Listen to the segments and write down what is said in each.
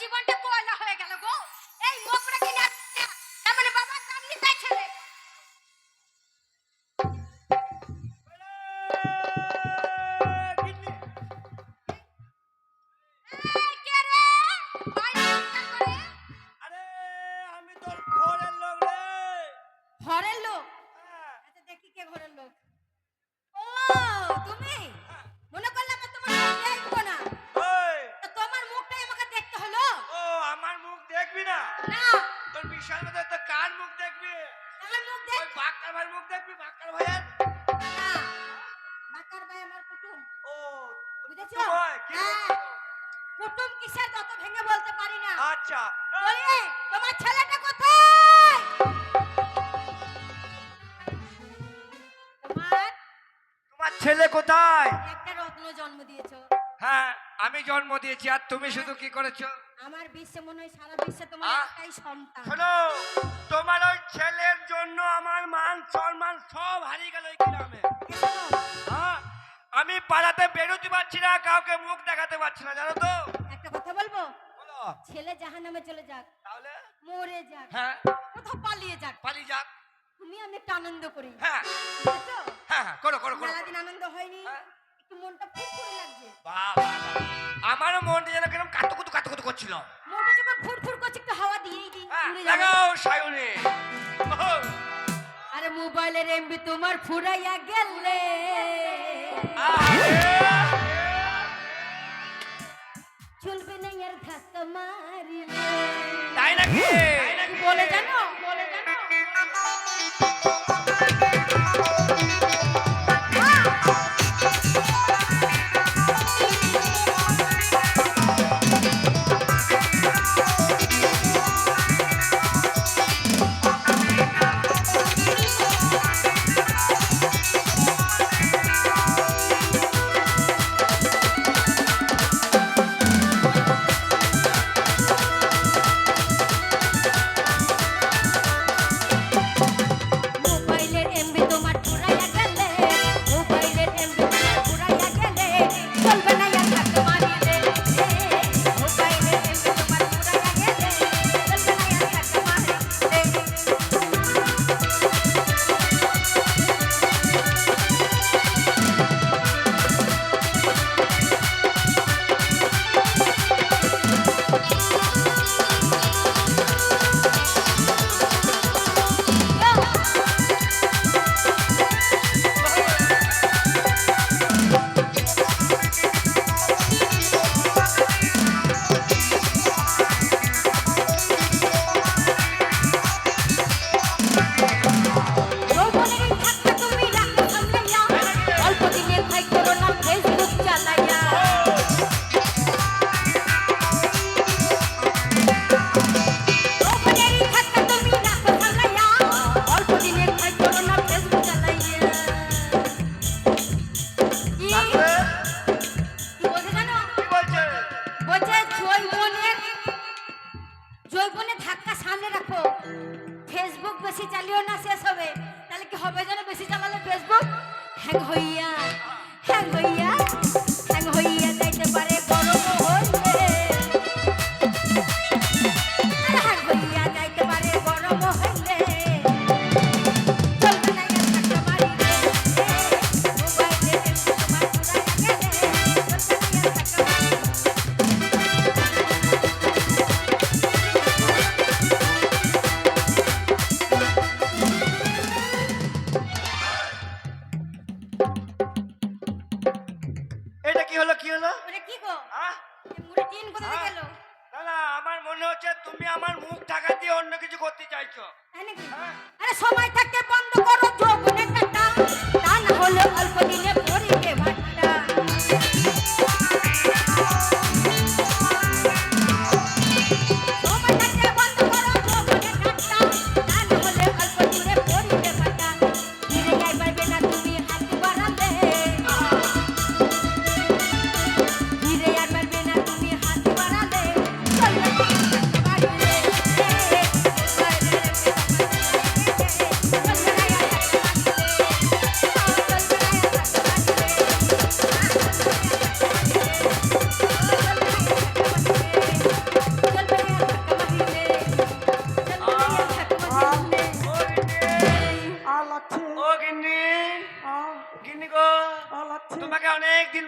জীবনটা পয়লা হয়ে গেল গো। এই মোকড়া কিনা আমার ভাই আমার কুটুম। ও বুঝেছ? হ্যাঁ। কুটুম কিসের তত ভেঙে বলতে পারি না। আচ্ছা। বলি তোমার ছেলেটা কোথায়? তোমার? তোমার ছেলে কোথায়? একটা রত্ন জন্ম দিয়েছ। হ্যাঁ আমি জন্ম দিয়েছি আর তুমি শুধু কি করেছ? আমার বিশ্বে মনে হয় সারা বিশ্বে তোমার একটাই সন্তান। শোনো তোমার ওই ছেলের জন্য আমার মান সম্মান সব হারিয়ে গেল এই গ্রামে। হ্যাঁ। আমি পাড়াতে বেরোতে পারছি না কাউকে মুখ দেখাতে পারছি না জানো তো? একটা কথা বলব? ছেলে জাহান্নামে চলে যাক। তাহলে? মরে যাক। হ্যাঁ। কোথাও পালিয়ে যাক। পালিয়ে যাক। তুমি আমি একটা আনন্দ করি। হ্যাঁ। হ্যাঁ, হ্যাঁ করো করো করো সারাদিন আনন্দ হয়নি। হ্যাঁ। একটু মনটা ফুরফুরে লাগছে। বাবা আমার মনটা যেন কেমন কাতুকুতু কাতুকুতু করছিল। মনটা যখন ফুরফুর করছে একটু হাওয়া দিয়েই দিই হ্যাঁ, লাগাও সায়নে। আর মোবাইলের এমবি তোমার ফুরাইয়া গেলে। আহ।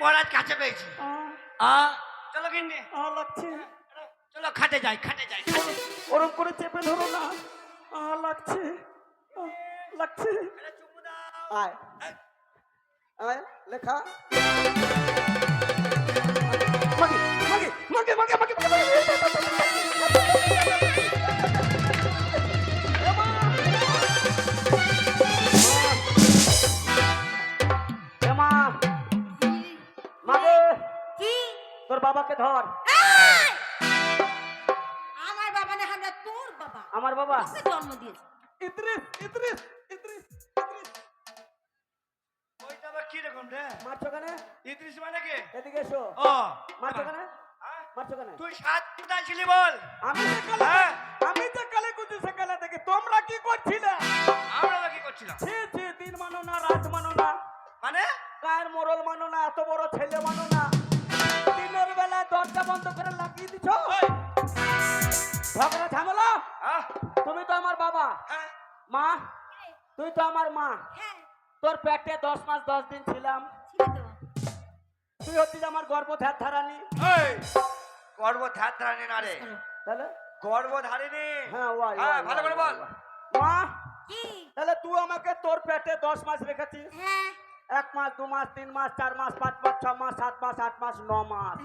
পর আজ কাছে পেয়েছি চলো কিনে লাগছে চলো খাটে যাই খাটে যাই ওরম করে চেপে ধরো না লাগছে লাগছে আয় আয় লেখা মাগে মাগে মাগে মাগে মাগে তোর বাবাকে ধর। আমার বাবা না আমরা তোর বাবা। আমার বাবা? জন্ম দিয়েছে? ইদ্রিস ইদ্রিস ইদ্রিস ইদ্রিস। ওইটা আবার কি রকম রে মারছো কেন ইদ্রিস মানে কি? এদিকে এসো। ও। মারছো কেন? মারছো কেন তুই সাত কোথায় ছিলি বল? আমি যে কালে হ্যাঁ? আমি যে কালে কুচি সকালে থেকে তোমরা কি করছিলে? আমরা কি করছিলাম? ছি ছি দিন মানো না রাত মানো না। মানে? গায়ের মোরল মানো না এত বড় ছেলে মানো না। মা তুই তো আমার মা। হ্যাঁ। তোর পেটে দশ মাস দশ দিন ছিলাম। ছিল তো। তুই হচ্ছিস আমার গর্ব ধ্যাত ধারানি এই, গর্ভধার ধারণী না রে। তাহলে? গর্ভধারিণী? হ্যাঁ ওয়াই হ্যাঁ, ভালো করে বল। মা তাহলে তুই আমাকে তোর পেটে দশ মাস রেখেছিস? হ্যাঁ। এক মাস দু মাস তিন মাস চার মাস পাঁচ মাস ছ মাস সাত মাস আট মাস ন মাস।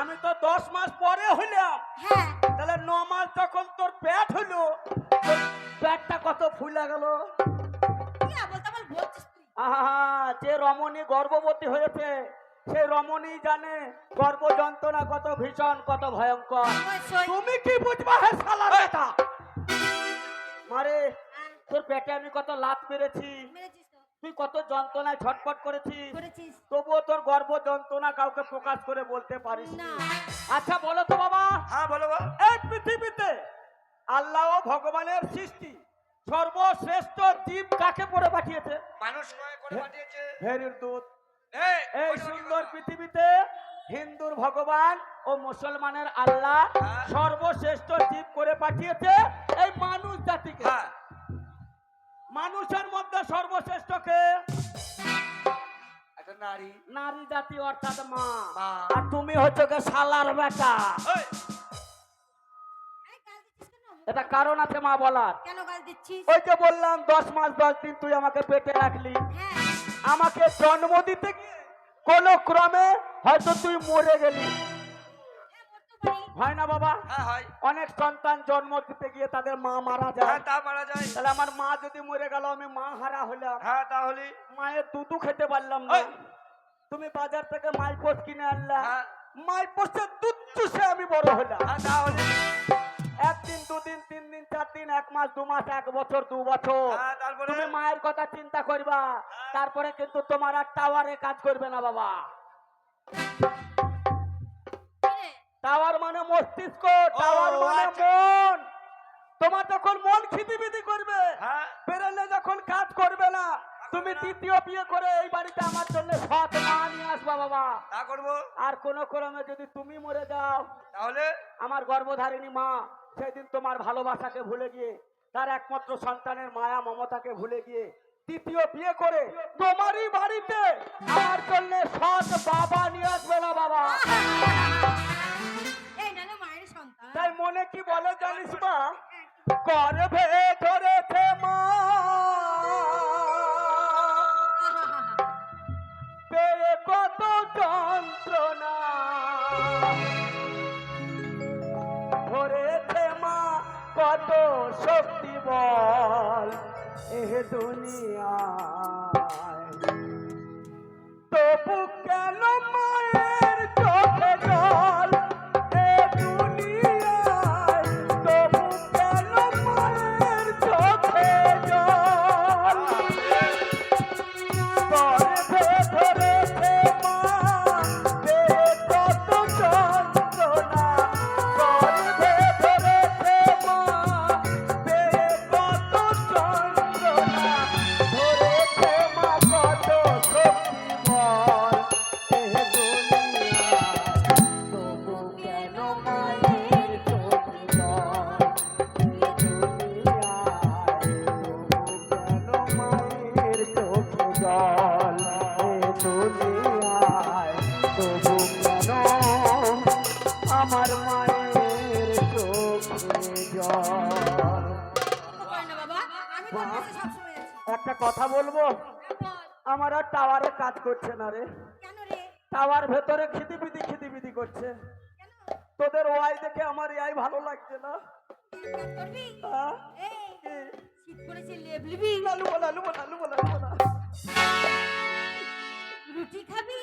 আমি তো দশ মাস পরে হইলাম। হ্যাঁ। তাহলে ন মাস যখন তোর পেট হইল তোর কত ফুলে গেল? আহা যে রমণী গর্ভবতী হয়েছে সেই রমণী জানে গর্ভ যন্ত্রণা কত ভীষণ কত ভয়ঙ্কর। তুমি কি বুঝবা হে শালা বেটা? মারে হ্যাঁ, তোর পেটে আমি কত লাত মেরেছি। তুই কত যন্ত্রণায় ছটফট করেছিস। তবুও তোর গর্ভ যন্ত্রণা কাউকে প্রকাশ করে বলতে পারিস না। আচ্ছা বলো তো বাবা। হ্যাঁ বলো বল এই পৃথিবীতে আল্লাহ ভগবানের সৃষ্টি। সর্বশ্রেষ্ঠ জীব কাকে পরে পাঠিয়েছে? মানুষ পাঠিয়েছে। ভেরির দুধ এই, সুন্দর পৃথিবীতে হিন্দুর ভগবান ও মুসলমানের আল্লাহ হ্যাঁ। সর্বশ্রেষ্ঠ জীব করে পাঠিয়েছে এই মানুষ জাতিকে। হ্যাঁ। মানুষের মধ্যে সর্বশ্রেষ্ঠ কে? নারী। নারী জাতি অর্থাৎ মা। আর তুমি হচ্ছে শালার বেটা। এটা কারণ আছে মা বলার। কেন গাল দিচ্ছিস? ওই যে বললাম দশ মাস দশ দিন তুই আমাকে পেটে রাখলি। হ্যাঁ। আমাকে জন্ম দিতে গিয়ে কোন ক্রমে হয়তো তুই মরে গেলি। হ্যাঁ না বাবা? হ্যাঁ অনেক সন্তান জন্ম দিতে গিয়ে তাদের মা মারা যায়। হ্যাঁ তা মারা যায়। তাহলে আমার মা যদি মরে গেল আমি মা হারা হলাম। হ্যাঁ তাহলে? মায়ের দুধু খেতে পারলাম না। তুমি বাজার থেকে মাইপোস কিনে আনলা। হ্যাঁ। মাইপোসের দুধ চুষে আমি বড় হলাম। হ্যাঁ তাহলে? একদিন দুদিন তিন দিন চার দিন এক মাস দু মাস এক বছর দু বছর। হ্যাঁ তুমি মায়ের কথা চিন্তা করবা। তারপরে কিন্তু তোমার আর টাওয়ারে কাজ করবে না বাবা। টাওয়ার মানে মস্তিষ্ক টাওয়ার মানে আচ্ছা। মন। তোমার যখন মন খিদিবিদি করবে হ্যাঁ। বেরেলে যখন কাজ করবে না তুমি তৃতীয় বিয়ে করে এই বাড়িতে আমার জন্য সৎ মা নিয়ে আসবা বাবা। তা করব। আর কোন ক্রমে যদি তুমি মরে যাও তাহলে? আমার গর্ভধারিণী মা সেদিন তোমার ভালোবাসাকে ভুলে গিয়ে তার একমাত্র সন্তানের মায়া মমতাকে ভুলে গিয়ে তৃতীয় বিয়ে করে তোমারই বাড়িতে আমার জন্য সৎ বাবা নিয়ে আসবে না বাবা। তাই মনে কি বলো জানিস মা? হ্যাঁ, গর্ভে টাওয়ারে কাজ করছে না রে। টাওয়ার ভেতরে খিদিবিদি খিদিবিদি করছে। তোদের ওয়াই দেখে আমার ইয়াই ভালো লাগছে না। রুটি খাবি?